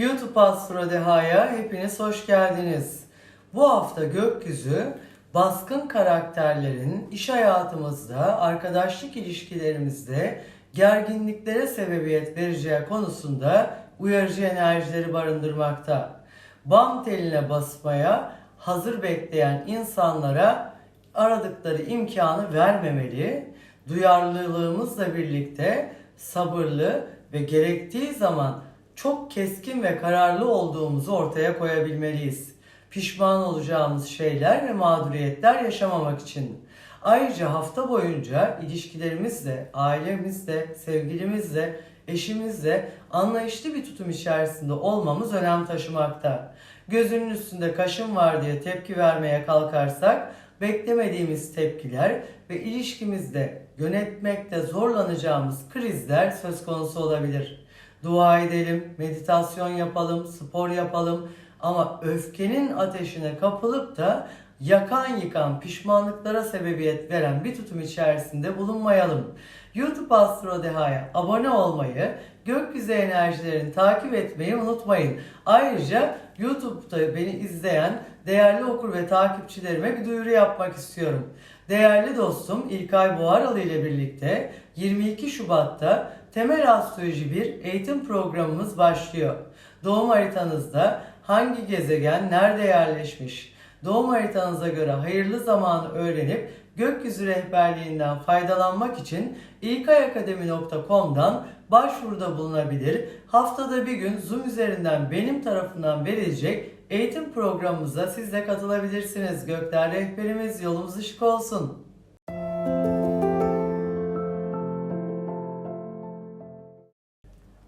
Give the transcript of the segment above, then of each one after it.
YouTube Astro Deha'ya hepiniz hoş geldiniz. Bu hafta gökyüzü baskın karakterlerin iş hayatımızda, arkadaşlık ilişkilerimizde gerginliklere sebebiyet vereceği konusunda uyarıcı enerjileri barındırmakta. Bam teline basmaya hazır bekleyen insanlara aradıkları imkanı vermemeli, duyarlılığımızla birlikte sabırlı ve gerektiği zaman çok keskin ve kararlı olduğumuzu ortaya koyabilmeliyiz. Pişman olacağımız şeyler ve mağduriyetler yaşamamak için. Ayrıca hafta boyunca ilişkilerimizle, ailemizle, sevgilimizle, eşimizle anlayışlı bir tutum içerisinde olmamız önem taşımakta. Gözünün üstünde kaşın var diye tepki vermeye kalkarsak beklemediğimiz tepkiler ve ilişkimizde yönetmekte zorlanacağımız krizler söz konusu olabilir. Dua edelim, meditasyon yapalım, spor yapalım ama öfkenin ateşine kapılıp da yakan yıkan pişmanlıklara sebebiyet veren bir tutum içerisinde bulunmayalım. YouTube Astro Deha'ya abone olmayı, gökyüzü enerjilerini takip etmeyi unutmayın. Ayrıca YouTube'da beni izleyen değerli okur ve takipçilerime bir duyuru yapmak istiyorum. Değerli dostum İlkay Boğaralı ile birlikte 22 Şubat'ta Temel Astroloji bir eğitim programımız başlıyor. Doğum haritanızda hangi gezegen nerede yerleşmiş, doğum haritanıza göre hayırlı zamanı öğrenip gökyüzü rehberliğinden faydalanmak için ilkayakademi.com'dan başvuruda bulunabilir. Haftada bir gün Zoom üzerinden benim tarafından verilecek eğitim programımıza siz de katılabilirsiniz. Gökler rehberimiz yolumuz ışık olsun.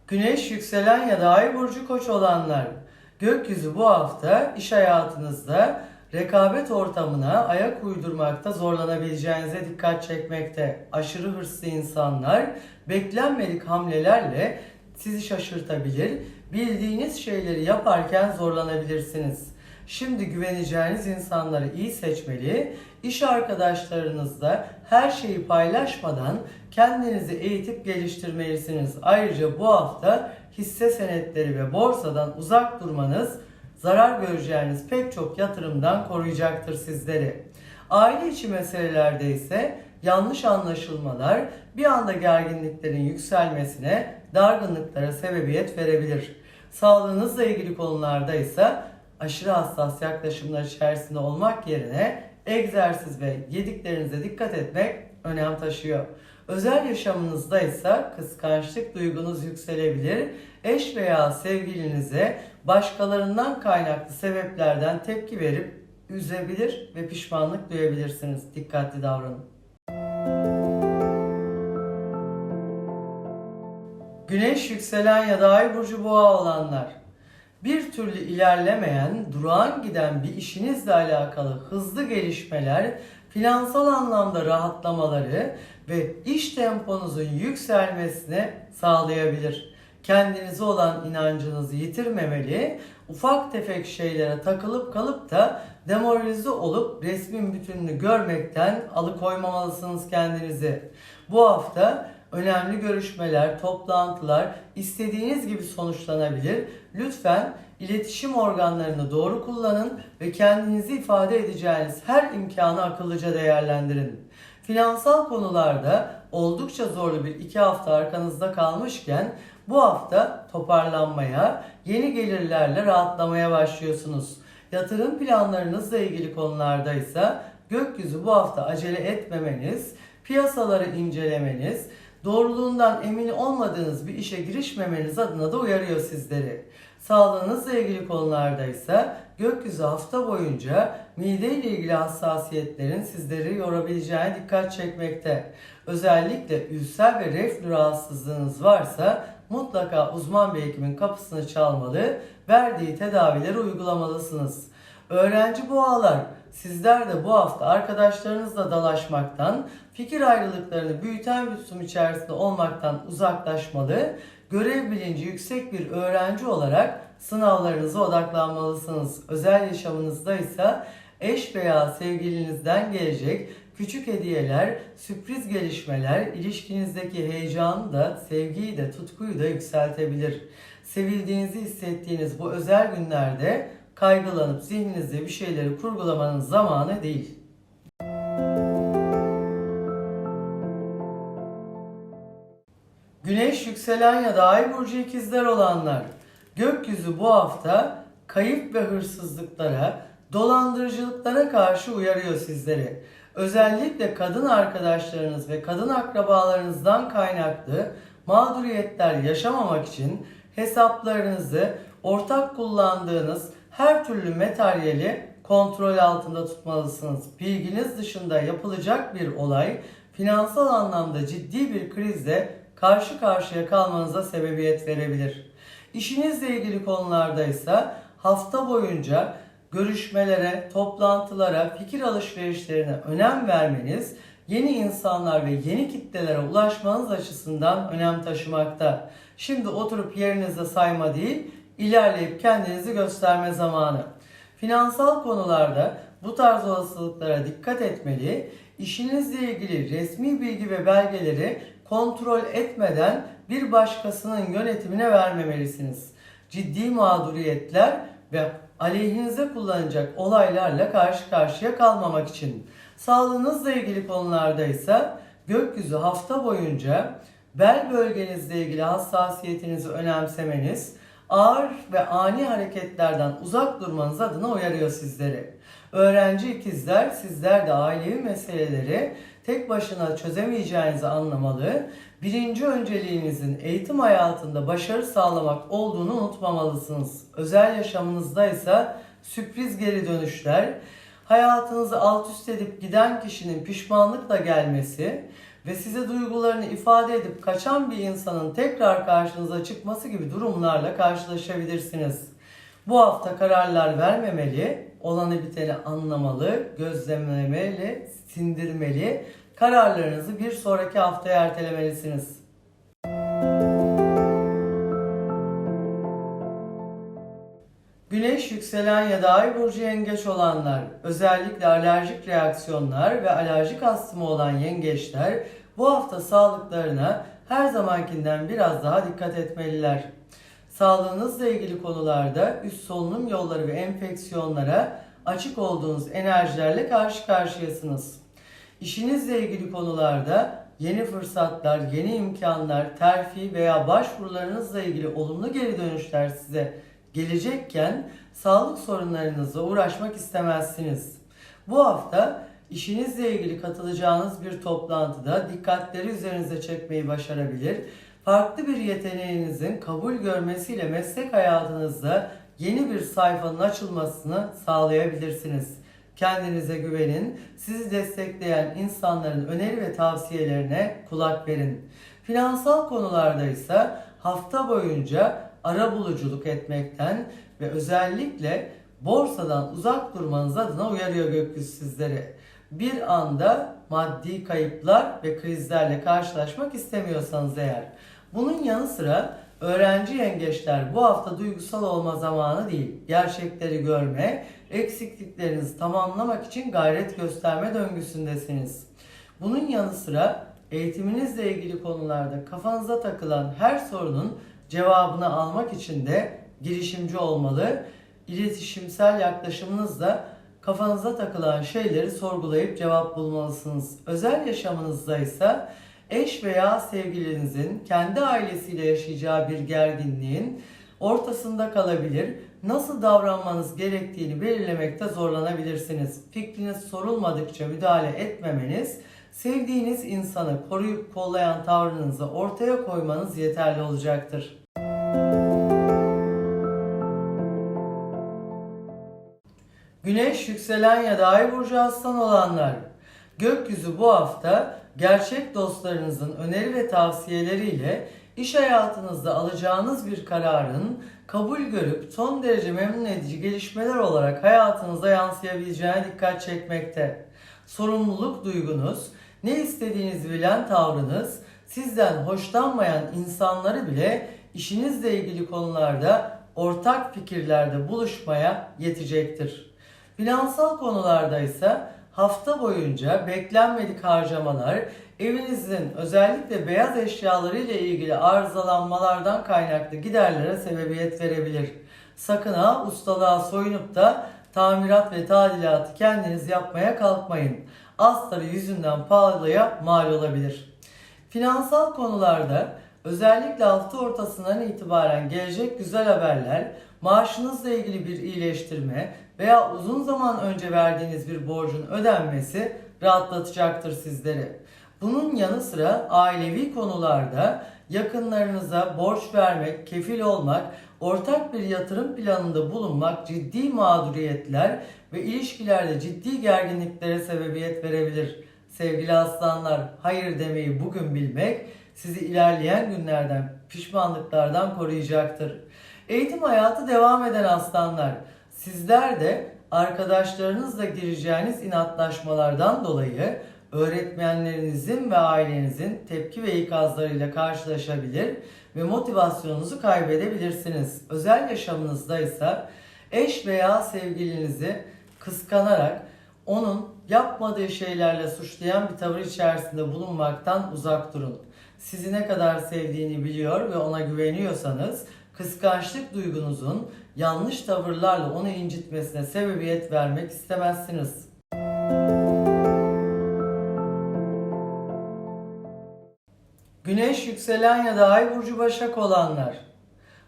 Güneş yükselen ya da ay burcu koç olanlar. Gökyüzü bu hafta iş hayatınızda rekabet ortamına ayak uydurmakta zorlanabileceğinize dikkat çekmekte. Aşırı hırslı insanlar beklenmedik hamlelerle sizi şaşırtabilir. Bildiğiniz şeyleri yaparken zorlanabilirsiniz. Şimdi güveneceğiniz insanları iyi seçmeli, iş arkadaşlarınızla her şeyi paylaşmadan kendinizi eğitip geliştirmelisiniz. Ayrıca bu hafta hisse senetleri ve borsadan uzak durmanız zarar göreceğiniz pek çok yatırımdan koruyacaktır sizleri. Aile içi meselelerde ise yanlış anlaşılmalar bir anda gerginliklerin yükselmesine, dargınlıklara sebebiyet verebilir. Sağlığınızla ilgili konularda ise aşırı hassas yaklaşımlar içerisinde olmak yerine egzersiz ve yediklerinize dikkat etmek önem taşıyor. Özel yaşamınızda ise kıskançlık duygunuz yükselebilir. Eş veya sevgilinize başkalarından kaynaklı sebeplerden tepki verip üzebilir ve pişmanlık duyabilirsiniz. Dikkatli davranın. Güneş yükselen ya da ay burcu boğa olanlar bir türlü ilerlemeyen, durağan giden bir işinizle alakalı hızlı gelişmeler, finansal anlamda rahatlamaları ve iş temponuzun yükselmesine sağlayabilir. Kendinize olan inancınızı yitirmemeli, ufak tefek şeylere takılıp kalıp da demoralize olup resmin bütününü görmekten alıkoymamalısınız kendinizi. Bu hafta önemli görüşmeler, toplantılar istediğiniz gibi sonuçlanabilir. Lütfen iletişim organlarını doğru kullanın ve kendinizi ifade edeceğiniz her imkanı akıllıca değerlendirin. Finansal konularda oldukça zorlu bir iki hafta arkanızda kalmışken bu hafta toparlanmaya, yeni gelirlerle rahatlamaya başlıyorsunuz. Yatırım planlarınızla ilgili konularda ise gökyüzü bu hafta acele etmemeniz, piyasaları incelemeniz, doğruluğundan emin olmadığınız bir işe girişmemeniz adına da uyarıyor sizleri. Sağlığınızla ilgili konularda ise gökyüzü hafta boyunca mide ile ilgili hassasiyetlerin sizleri yorabileceğine dikkat çekmekte. Özellikle ülser ve reflü rahatsızlığınız varsa mutlaka uzman bir hekimin kapısını çalmalı, verdiği tedavileri uygulamalısınız. Öğrenci boğalar, sizler de bu hafta arkadaşlarınızla dalaşmaktan, fikir ayrılıklarını büyüten bir tutum içerisinde olmaktan uzaklaşmalı, görev bilinci yüksek bir öğrenci olarak sınavlarınıza odaklanmalısınız. Özel yaşamınızda ise eş veya sevgilinizden gelecek küçük hediyeler, sürpriz gelişmeler ilişkinizdeki heyecanı da, sevgiyi de, tutkuyu da yükseltebilir. sevildiğinizi hissettiğiniz bu özel günlerde kaygılanıp zihninizde bir şeyleri kurgulamanın zamanı değil. Güneş yükselen ya da ay burcu ikizler olanlar. Gökyüzü bu hafta kayıp ve hırsızlıklara, dolandırıcılıklara karşı uyarıyor sizleri. Özellikle kadın arkadaşlarınız ve kadın akrabalarınızdan kaynaklı mağduriyetler yaşamamak için hesaplarınızı ortak kullandığınız her türlü materyali kontrol altında tutmalısınız. Bilginiz dışında yapılacak bir olay finansal anlamda ciddi bir krizle karşı karşıya kalmanıza sebebiyet verebilir. İşinizle ilgili konularda ise hafta boyunca görüşmelere, toplantılara, fikir alışverişlerine önem vermeniz yeni insanlar ve yeni kitlelere ulaşmanız açısından önem taşımakta. Şimdi oturup yerinizde sayma değil, ilerleyip kendinizi gösterme zamanı. Finansal konularda bu tarz olasılıklara dikkat etmeli, işinizle ilgili resmi bilgi ve belgeleri kontrol etmeden bir başkasının yönetimine vermemelisiniz. Ciddi mağduriyetler ve aleyhinize kullanacak olaylarla karşı karşıya kalmamak için. Sağlığınızla ilgili konularda ise gökyüzü hafta boyunca bel bölgenizle ilgili hassasiyetinizi önemsemeniz, ağır ve ani hareketlerden uzak durmanız adına uyarıyor sizleri. Öğrenci ikizler sizler de ailevi meseleleri tek başına çözemeyeceğinizi anlamalı, birinci önceliğinizin eğitim hayatında başarı sağlamak olduğunu unutmamalısınız. Özel yaşamınızda ise sürpriz geri dönüşler, hayatınızı alt üst edip giden kişinin pişmanlıkla gelmesi ve size duygularını ifade edip kaçan bir insanın tekrar karşınıza çıkması gibi durumlarla karşılaşabilirsiniz. Bu hafta kararlar vermemeli, olanı biteni anlamalı, gözlemlemeli, sindirmeli, kararlarınızı bir sonraki haftaya ertelemelisiniz. Güneş yükselen ya da ay burcu yengeç olanlar, özellikle alerjik reaksiyonlar ve alerjik astımı olan yengeçler bu hafta sağlıklarına her zamankinden biraz daha dikkat etmeliler. Sağlığınızla ilgili konularda üst solunum yolları ve enfeksiyonlara açık olduğunuz enerjilerle karşı karşıyasınız. İşinizle ilgili konularda yeni fırsatlar, yeni imkanlar, terfi veya başvurularınızla ilgili olumlu geri dönüşler size gelecekken sağlık sorunlarınızla uğraşmak istemezsiniz. Bu hafta işinizle ilgili katılacağınız bir toplantıda dikkatleri üzerinize çekmeyi başarabilir. Farklı bir yeteneğinizin kabul görmesiyle meslek hayatınızda yeni bir sayfanın açılmasını sağlayabilirsiniz. Kendinize güvenin, sizi destekleyen insanların öneri ve tavsiyelerine kulak verin. Finansal konularda ise hafta boyunca ara buluculuk etmekten ve özellikle borsadan uzak durmanız adına uyarıyor gökyüzü sizleri. Bir anda maddi kayıplar ve krizlerle karşılaşmak istemiyorsanız eğer. Bunun yanı sıra öğrenci yengeçler bu hafta duygusal olma zamanı değil. Gerçekleri görme, eksikliklerinizi tamamlamak için gayret gösterme döngüsündesiniz. Bunun yanı sıra eğitiminizle ilgili konularda kafanıza takılan her sorunun cevabını almak için de girişimci olmalı. İletişimsel yaklaşımınızla kafanıza takılan şeyleri sorgulayıp cevap bulmalısınız. Özel yaşamınızda ise eş veya sevgilinizin kendi ailesiyle yaşayacağı bir gerginliğin ortasında kalabilir. Nasıl davranmanız gerektiğini belirlemekte zorlanabilirsiniz. Fikriniz sorulmadıkça müdahale etmemeniz, sevdiğiniz insanı koruyup kollayan tavrınızı ortaya koymanız yeterli olacaktır. Güneş yükselen ya da ay burcu aslan olanlar. Gökyüzü bu hafta gerçek dostlarınızın öneri ve tavsiyeleriyle iş hayatınızda alacağınız bir kararın kabul görüp son derece memnun edici gelişmeler olarak hayatınıza yansıyabileceğine dikkat çekmekte. Sorumluluk duygunuz, ne istediğinizi bilen tavrınız, sizden hoşlanmayan insanları bile işinizle ilgili konularda ortak fikirlerde buluşmaya yetecektir. Finansal konularda ise hafta boyunca beklenmedik harcamalar, evinizin özellikle beyaz eşyaları ile ilgili arızalanmalardan kaynaklı giderlere sebebiyet verebilir. Sakın ha ustalığa soyunup da tamirat ve tadilatı kendiniz yapmaya kalkmayın. Astarı yüzünden pahalıya mal olabilir. Finansal konularda özellikle hafta ortasından itibaren gelecek güzel haberler, maaşınızla ilgili bir iyileştirme veya uzun zaman önce verdiğiniz bir borcun ödenmesi rahatlatacaktır sizleri. Bunun yanı sıra ailevi konularda yakınlarınıza borç vermek, kefil olmak, ortak bir yatırım planında bulunmak ciddi mağduriyetler ve ilişkilerde ciddi gerginliklere sebebiyet verebilir. Sevgili aslanlar, hayır demeyi bugün bilmek sizi ilerleyen günlerden, pişmanlıklardan koruyacaktır. Eğitim hayatı devam eden aslanlar, sizler de arkadaşlarınızla gireceğiniz inatlaşmalardan dolayı öğretmenlerinizin ve ailenizin tepki ve ikazlarıyla karşılaşabilir ve motivasyonunuzu kaybedebilirsiniz. Özel yaşamınızda ise eş veya sevgilinizi kıskanarak onun yapmadığı şeylerle suçlayan bir tavır içerisinde bulunmaktan uzak durun. Sizi ne kadar sevdiğini biliyor ve ona güveniyorsanız kıskançlık duygunuzun yanlış tavırlarla onu incitmesine sebebiyet vermek istemezsiniz. Güneş yükselen ya da ay burcu başak olanlar.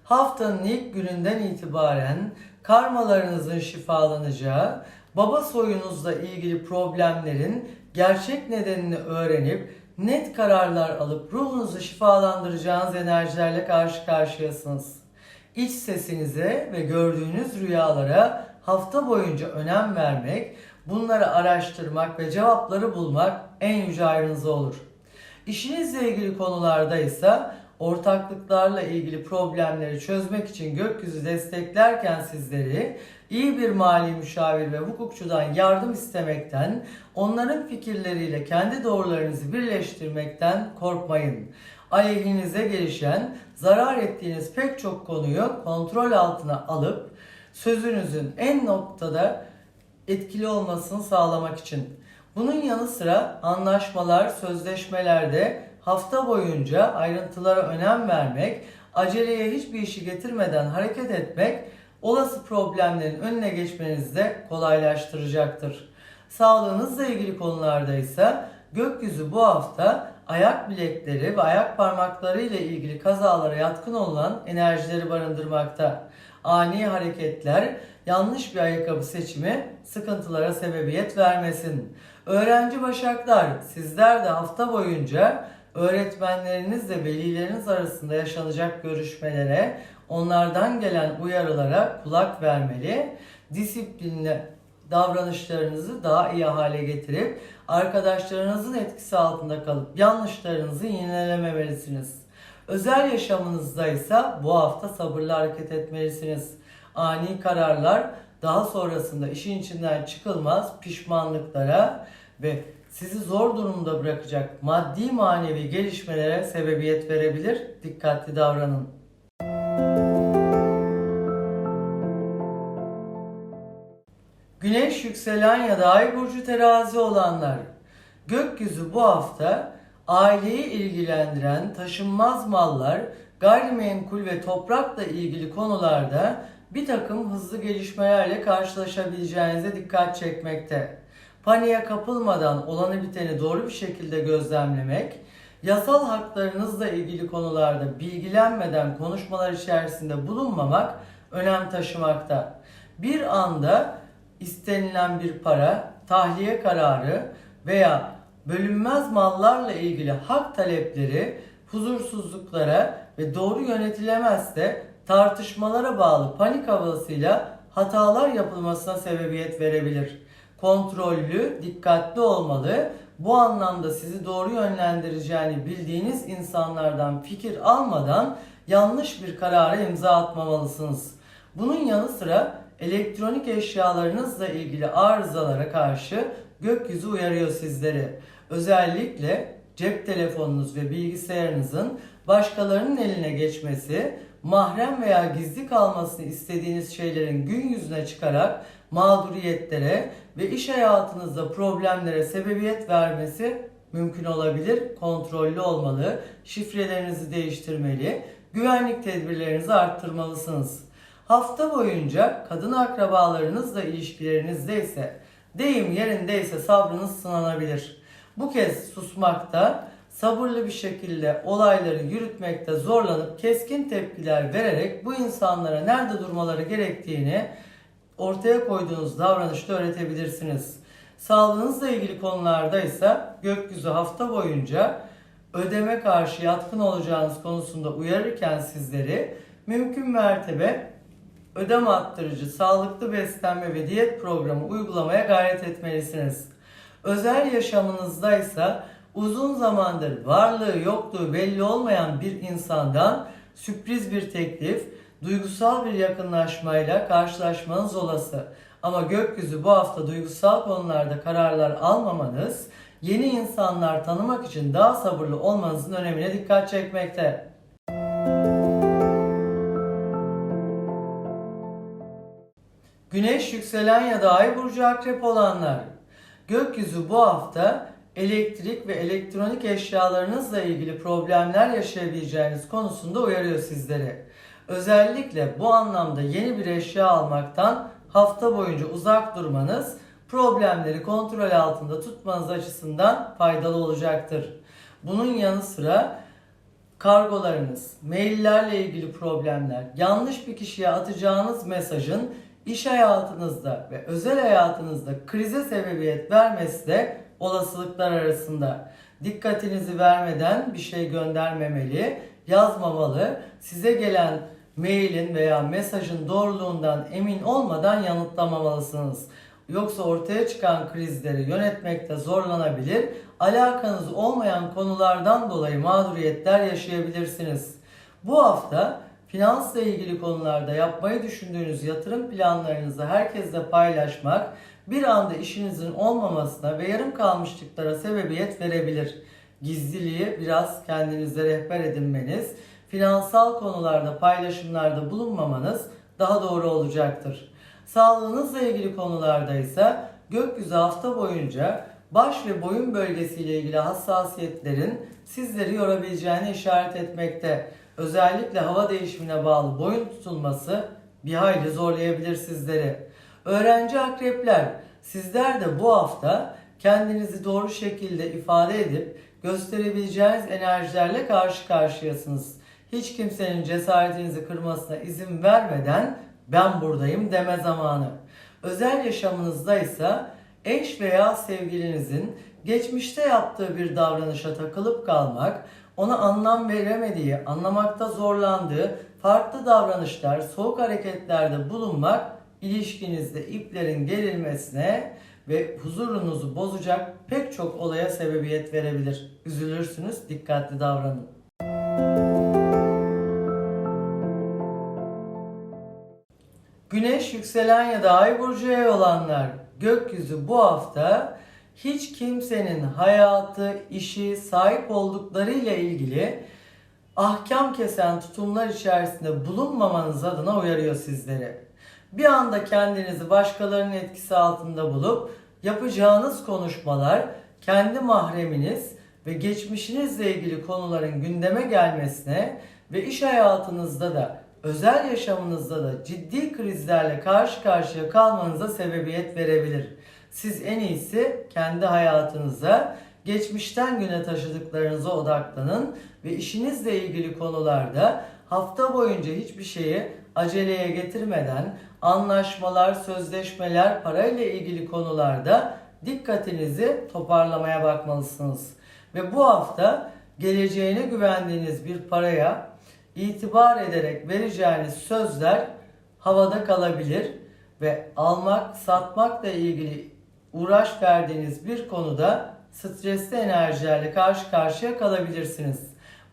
Haftanın ilk gününden itibaren karmalarınızın şifalanacağı, baba soyunuzla ilgili problemlerin gerçek nedenini öğrenip net kararlar alıp ruhunuzu şifalandıracağınız enerjilerle karşı karşıyasınız. İç sesinize ve gördüğünüz rüyalara hafta boyunca önem vermek, bunları araştırmak ve cevapları bulmak en yüce ayrınıza olur. İşinizle ilgili konularda ise ortaklıklarla ilgili problemleri çözmek için gökyüzü desteklerken sizleri iyi bir mali müşavir ve hukukçudan yardım istemekten, onların fikirleriyle kendi doğrularınızı birleştirmekten korkmayın. Aleyhinize gelişen, zarar ettiğiniz pek çok konuyu kontrol altına alıp sözünüzün en noktada etkili olmasını sağlamak için. Bunun yanı sıra anlaşmalar, sözleşmelerde hafta boyunca ayrıntılara önem vermek, aceleye hiçbir işi getirmeden hareket etmek olası problemlerin önüne geçmenizi de kolaylaştıracaktır. Sağlığınızla ilgili konularda ise gökyüzü bu hafta ayak bilekleri ve ayak parmakları ile ilgili kazalara yatkın olan enerjileri barındırmakta. Ani hareketler, yanlış bir ayakkabı seçimi sıkıntılara sebebiyet vermesin. Öğrenci başaklar, sizler de hafta boyunca öğretmenlerinizle velileriniz arasında yaşanacak görüşmelere, onlardan gelen uyarılara kulak vermeli, disiplinli davranışlarınızı daha iyi hale getirip arkadaşlarınızın etkisi altında kalıp yanlışlarınızı yinelememelisiniz. Özel yaşamınızda ise bu hafta sabırlı hareket etmelisiniz. Ani kararlar daha sonrasında işin içinden çıkılmaz pişmanlıklara ve sizi zor durumda bırakacak maddi manevi gelişmelere sebebiyet verebilir. Dikkatli davranın. Güneş yükselen ya da ay burcu terazi olanlar. Gökyüzü bu hafta aileyi ilgilendiren taşınmaz mallar, gayrimenkul ve toprakla ilgili konularda bir takım hızlı gelişmelerle karşılaşabileceğinize dikkat çekmekte. Paniğe kapılmadan olanı biteni doğru bir şekilde gözlemlemek, yasal haklarınızla ilgili konularda bilgilenmeden konuşmalar içerisinde bulunmamak önem taşımakta. Bir anda istenilen bir para, tahliye kararı veya bölünmez mallarla ilgili hak talepleri huzursuzluklara ve doğru yönetilemezse tartışmalara bağlı panik havasıyla hatalar yapılmasına sebebiyet verebilir. Kontrollü, dikkatli olmalı. Bu anlamda sizi doğru yönlendireceğini bildiğiniz insanlardan fikir almadan yanlış bir karara imza atmamalısınız. Bunun yanı sıra elektronik eşyalarınızla ilgili arızalara karşı gökyüzü uyarıyor sizleri. Özellikle cep telefonunuz ve bilgisayarınızın başkalarının eline geçmesi, mahrem veya gizli kalmasını istediğiniz şeylerin gün yüzüne çıkarak mağduriyetlere ve iş hayatınızda problemlere sebebiyet vermesi mümkün olabilir. Kontrollü olmalı, şifrelerinizi değiştirmeli, güvenlik tedbirlerinizi arttırmalısınız. Hafta boyunca kadın akrabalarınızla ilişkilerinizde ise deyim yerindeyse sabrınız sınanabilir. Bu kez susmakta, sabırlı bir şekilde olayları yürütmekte zorlanıp keskin tepkiler vererek bu insanlara nerede durmaları gerektiğini ortaya koyduğunuz davranışta öğretebilirsiniz. Sağlığınızla ilgili konularda ise gökyüzü hafta boyunca ödeme karşı yatkın olacağınız konusunda uyarırken sizleri mümkün mertebe ödem arttırıcı, sağlıklı beslenme ve diyet programı uygulamaya gayret etmelisiniz. Özel yaşamınızda ise uzun zamandır varlığı yokluğu belli olmayan bir insandan sürpriz bir teklif, duygusal bir yakınlaşmayla karşılaşmanız olası. Ama gökyüzü bu hafta duygusal konularda kararlar almamanız, yeni insanlar tanımak için daha sabırlı olmanızın önemine dikkat çekmekte. Güneş yükselen ya da ay burcu akrep olanlar. Gökyüzü bu hafta elektrik ve elektronik eşyalarınızla ilgili problemler yaşayabileceğiniz konusunda uyarıyor sizleri. Özellikle bu anlamda yeni bir eşya almaktan hafta boyunca uzak durmanız problemleri kontrol altında tutmanız açısından faydalı olacaktır. Bunun yanı sıra kargolarınız, maillerle ilgili problemler, yanlış bir kişiye atacağınız mesajın iş hayatınızda ve özel hayatınızda krize sebebiyet vermesi de olasılıklar arasında. Dikkatinizi vermeden bir şey göndermemeli, yazmamalı, size gelen mailin veya mesajın doğruluğundan emin olmadan yanıtlamamalısınız. Yoksa ortaya çıkan krizleri yönetmekte zorlanabilir, alakanız olmayan konulardan dolayı mağduriyetler yaşayabilirsiniz. Bu hafta finansla ilgili konularda yapmayı düşündüğünüz yatırım planlarınızı herkesle paylaşmak bir anda işinizin olmamasına ve yarım kalmışlıklara sebebiyet verebilir. Gizliliği biraz kendinize rehber edinmeniz, finansal konularda paylaşımlarda bulunmamanız daha doğru olacaktır. Sağlığınızla ilgili konularda ise gökyüzü hafta boyunca baş ve boyun bölgesiyle ilgili hassasiyetlerin sizleri yorabileceğini işaret etmekte. Özellikle hava değişimine bağlı boyun tutulması bir hayli zorlayabilir sizleri. Öğrenci akrepler, sizler de bu hafta kendinizi doğru şekilde ifade edip gösterebileceğiniz enerjilerle karşı karşıyasınız. Hiç kimsenin cesaretinizi kırmasına izin vermeden ben buradayım deme zamanı. Özel yaşamınızda ise eş veya sevgilinizin geçmişte yaptığı bir davranışa takılıp kalmak, ona anlam veremediği, anlamakta zorlandığı farklı davranışlar, soğuk hareketlerde bulunmak ilişkinizde iplerin gerilmesine ve huzurunuzu bozacak pek çok olaya sebebiyet verebilir. Üzülürsünüz, dikkatli davranın. Güneş yükselen ya da ay burcuya olanlar gökyüzü bu hafta hiç kimsenin hayatı, işi, sahip olduklarıyla ilgili ahkam kesen tutumlar içerisinde bulunmamanız adına uyarıyor sizleri. Bir anda kendinizi başkalarının etkisi altında bulup yapacağınız konuşmalar kendi mahreminiz ve geçmişinizle ilgili konuların gündeme gelmesine ve iş hayatınızda da özel yaşamınızda da ciddi krizlerle karşı karşıya kalmanıza sebebiyet verebilir. Siz en iyisi kendi hayatınıza, geçmişten güne taşıdıklarınıza odaklanın ve işinizle ilgili konularda hafta boyunca hiçbir şeyi aceleye getirmeden anlaşmalar, sözleşmeler, parayla ilgili konularda dikkatinizi toparlamaya bakmalısınız. Ve bu hafta geleceğine güvendiğiniz bir paraya itibar ederek vereceğiniz sözler havada kalabilir ve almak, satmakla ilgili uğraş verdiğiniz bir konuda stresli enerjilerle karşı karşıya kalabilirsiniz.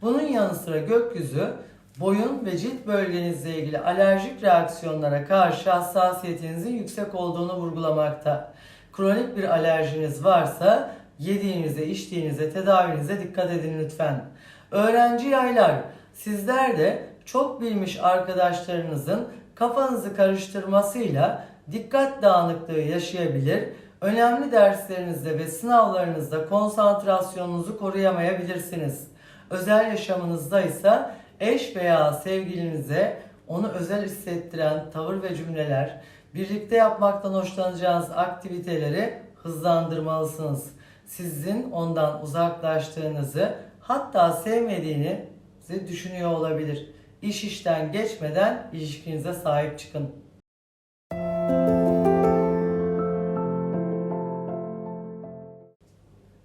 Bunun yanı sıra gökyüzü boyun ve cilt bölgenizle ilgili alerjik reaksiyonlara karşı hassasiyetinizin yüksek olduğunu vurgulamakta. Kronik bir alerjiniz varsa yediğinize, içtiğinize, tedavinize dikkat edin lütfen. Öğrenci yaylar, sizler de çok bilmiş arkadaşlarınızın kafanızı karıştırmasıyla dikkat dağınıklığı yaşayabilir. Önemli derslerinizde ve sınavlarınızda konsantrasyonunuzu koruyamayabilirsiniz. Özel yaşamınızda ise eş veya sevgilinize onu özel hissettiren tavır ve cümleler, birlikte yapmaktan hoşlanacağınız aktiviteleri hızlandırmalısınız. Sizin ondan uzaklaştığınızı, hatta sevmediğinizi düşünüyor olabilir. İş işten geçmeden ilişkinize sahip çıkın.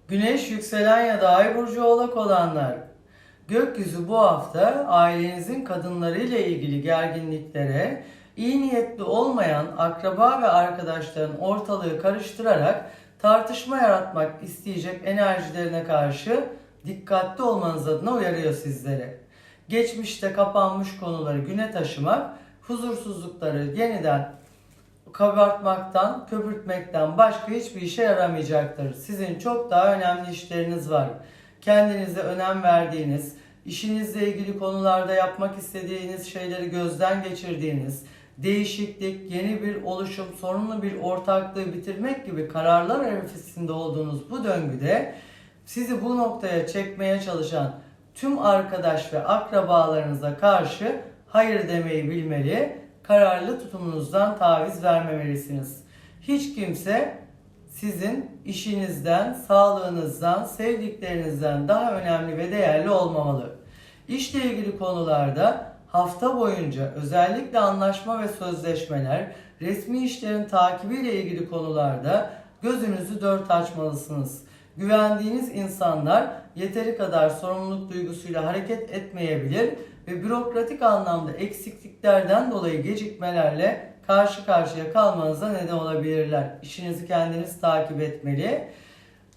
Güneş, yükselen ya da ay burcu oğlak olanlar. Gökyüzü bu hafta ailenizin kadınlarıyla ilgili gerginliklere, iyi niyetli olmayan akraba ve arkadaşların ortalığı karıştırarak tartışma yaratmak isteyecek enerjilerine karşı dikkatli olmanız adına uyarıyor sizleri. Geçmişte kapanmış konuları güne taşımak, huzursuzlukları yeniden kabartmaktan, köpürtmekten başka hiçbir işe yaramayacaktır. Sizin çok daha önemli işleriniz var. Kendinize önem verdiğiniz, işinizle ilgili konularda yapmak istediğiniz şeyleri gözden geçirdiğiniz, değişiklik, yeni bir oluşum, sorunlu bir ortaklığı bitirmek gibi kararlar arifesinde olduğunuz bu döngüde sizi bu noktaya çekmeye çalışan tüm arkadaş ve akrabalarınıza karşı hayır demeyi bilmeli, kararlı tutumunuzdan taviz vermemelisiniz. Hiç kimse sizin işinizden, sağlığınızdan, sevdiklerinizden daha önemli ve değerli olmamalı. İşle ilgili konularda hafta boyunca özellikle anlaşma ve sözleşmeler, resmi işlerin takibiyle ilgili konularda gözünüzü dört açmalısınız. Güvendiğiniz insanlar yeteri kadar sorumluluk duygusuyla hareket etmeyebilir ve bürokratik anlamda eksikliklerden dolayı gecikmelerle karşı karşıya kalmanıza neden olabilirler. İşinizi kendiniz takip etmeli.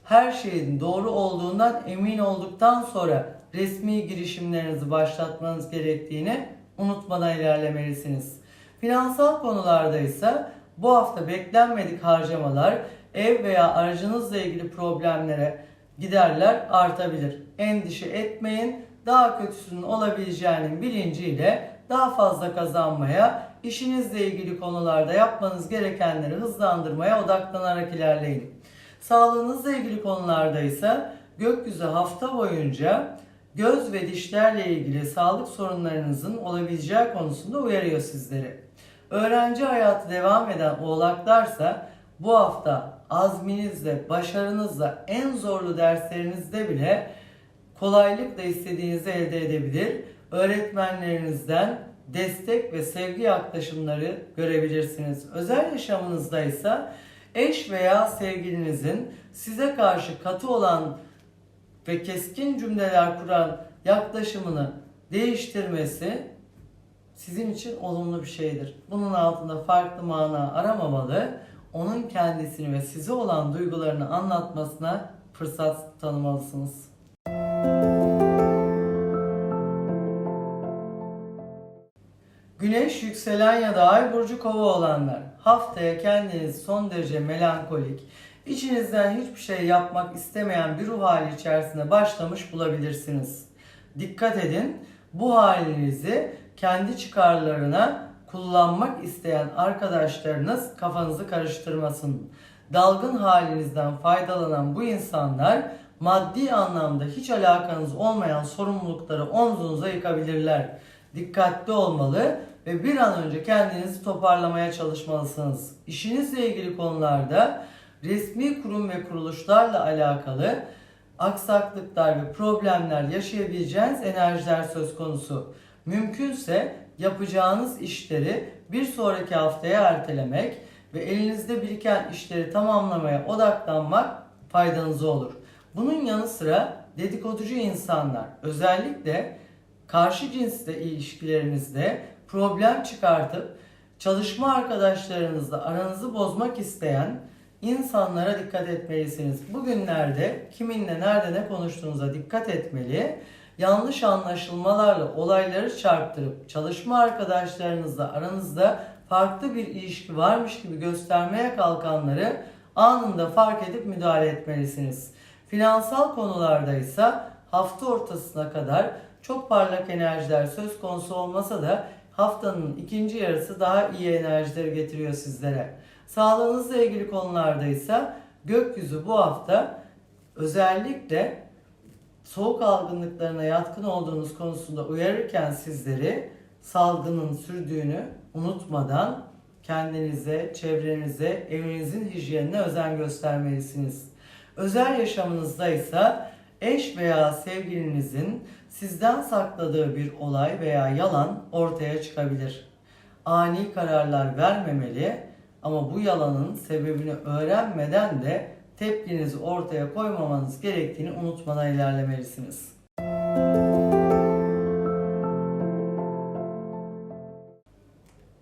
Her şeyin doğru olduğundan emin olduktan sonra resmi girişimlerinizi başlatmanız gerektiğini unutmadan ilerlemelisiniz. Finansal konularda ise bu hafta beklenmedik harcamalar, ev veya aracınızla ilgili problemlere giderler artabilir. Endişe etmeyin. Daha kötüsünün olabileceğinin bilinciyle daha fazla kazanmaya, işinizle ilgili konularda yapmanız gerekenleri hızlandırmaya odaklanarak ilerleyin. Sağlığınızla ilgili konularda ise gökyüzü hafta boyunca göz ve dişlerle ilgili sağlık sorunlarınızın olabileceği konusunda uyarıyor sizleri. Öğrenci hayatı devam eden oğlaklarsa bu hafta azminizle, başarınızla en zorlu derslerinizde bile kolaylıkla istediğinizi elde edebilir. Öğretmenlerinizden destek ve sevgi yaklaşımları görebilirsiniz. Özel yaşamınızda ise eş veya sevgilinizin size karşı katı olan ve keskin cümleler kuran yaklaşımını değiştirmesi sizin için olumlu bir şeydir. Bunun altında farklı mana aramamalı, onun kendisini ve size olan duygularını anlatmasına fırsat tanımalısınız. Güneş, yükselen ya da ay burcu kova olanlar. Haftaya kendinizi son derece melankolik, içinizden hiçbir şey yapmak istemeyen bir ruh hali içerisinde başlamış bulabilirsiniz. Dikkat edin, bu halinizi kendi çıkarlarına kullanmak isteyen arkadaşlarınız kafanızı karıştırmasın. Dalgın halinizden faydalanan bu insanlar maddi anlamda hiç alakanız olmayan sorumlulukları omzunuza yıkabilirler. Dikkatli olmalı ve bir an önce kendinizi toparlamaya çalışmalısınız. İşinizle ilgili konularda resmi kurum ve kuruluşlarla alakalı aksaklıklar ve problemler yaşayabileceğiniz enerjiler söz konusu. Mümkünse yapacağınız işleri bir sonraki haftaya ertelemek ve elinizde biriken işleri tamamlamaya odaklanmak faydanıza olur. Bunun yanı sıra dedikoducu insanlar özellikle karşı cinsle ilişkilerinizde problem çıkartıp çalışma arkadaşlarınızla aranızı bozmak isteyen insanlara dikkat etmelisiniz. Bugünlerde kiminle nerede ne konuştuğunuza dikkat etmeli. Yanlış anlaşılmalarla olayları çarptırıp çalışma arkadaşlarınızla aranızda farklı bir ilişki varmış gibi göstermeye kalkanları anında fark edip müdahale etmelisiniz. Finansal konularda ise hafta ortasına kadar çok parlak enerjiler söz konusu olmasa da haftanın ikinci yarısı daha iyi enerjileri getiriyor sizlere. Sağlığınızla ilgili konularda ise gökyüzü bu hafta özellikle soğuk algınlıklarına yatkın olduğunuz konusunda uyarırken sizleri salgının sürdüğünü unutmadan kendinize, çevrenize, evinizin hijyenine özen göstermelisiniz. Özel yaşamınızda ise eş veya sevgilinizin sizden sakladığı bir olay veya yalan ortaya çıkabilir. Ani kararlar vermemeli ama bu yalanın sebebini öğrenmeden de tepkinizi ortaya koymamanız gerektiğini unutmadan ilerlemelisiniz.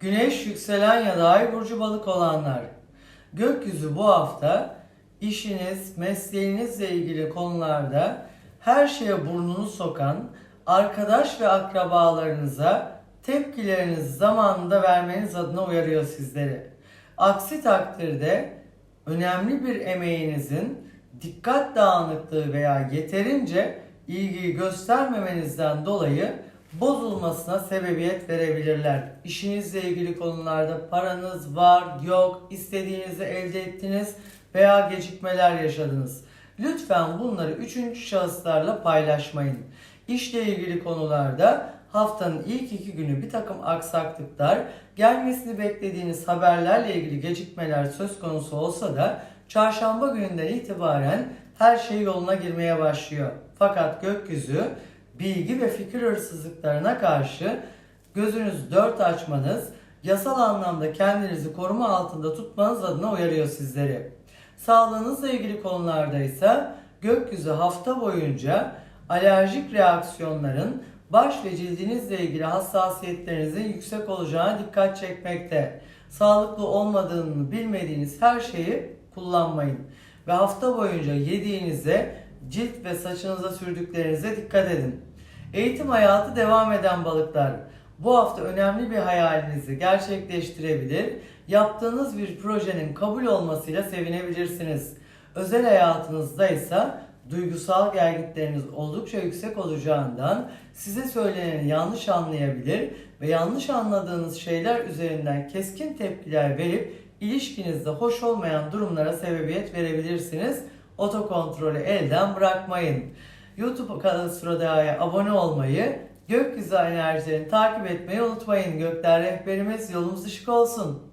Güneş yükselen ya da ay burcu balık olanlar. Gökyüzü bu hafta işiniz, mesleğinizle ilgili konularda her şeye burnunu sokan arkadaş ve akrabalarınıza tepkilerinizi zamanında vermeniz adına uyarıyor sizleri. Aksi takdirde önemli bir emeğinizin dikkat dağınıklığı veya yeterince ilgiyi göstermemenizden dolayı bozulmasına sebebiyet verebilirler. İşinizle ilgili konularda paranız var, yok, istediğinizi elde ettiniz veya gecikmeler yaşadınız. Lütfen bunları üçüncü şahıslarla paylaşmayın. İşle ilgili konularda haftanın ilk iki günü bir takım aksaklıklar, gelmesini beklediğiniz haberlerle ilgili gecikmeler söz konusu olsa da çarşamba gününden itibaren her şey yoluna girmeye başlıyor. Fakat gökyüzü bilgi ve fikir hırsızlıklarına karşı gözünüzü dört açmanız, yasal anlamda kendinizi koruma altında tutmanız adına uyarıyor sizleri. Sağlığınızla ilgili konularda ise gökyüzü hafta boyunca alerjik reaksiyonların baş ve cildinizle ilgili hassasiyetlerinizin yüksek olacağına dikkat çekmekte. Sağlıklı olmadığını bilmediğiniz her şeyi kullanmayın. Ve hafta boyunca yediğinize, cilt ve saçınıza sürdüklerinize dikkat edin. Eğitim hayatı devam eden balıklar. Bu hafta önemli bir hayalinizi gerçekleştirebilir, yaptığınız bir projenin kabul olmasıyla sevinebilirsiniz. Özel hayatınızda ise duygusal gelgitleriniz oldukça yüksek olacağından size söyleneni yanlış anlayabilir ve yanlış anladığınız şeyler üzerinden keskin tepkiler verip ilişkinizde hoş olmayan durumlara sebebiyet verebilirsiniz. Otokontrolü elden bırakmayın. YouTube kanalı Suradağ'a abone olmayı, gökyüzü enerjilerini takip etmeyi unutmayın. Gökler rehberimiz yolumuz ışık olsun.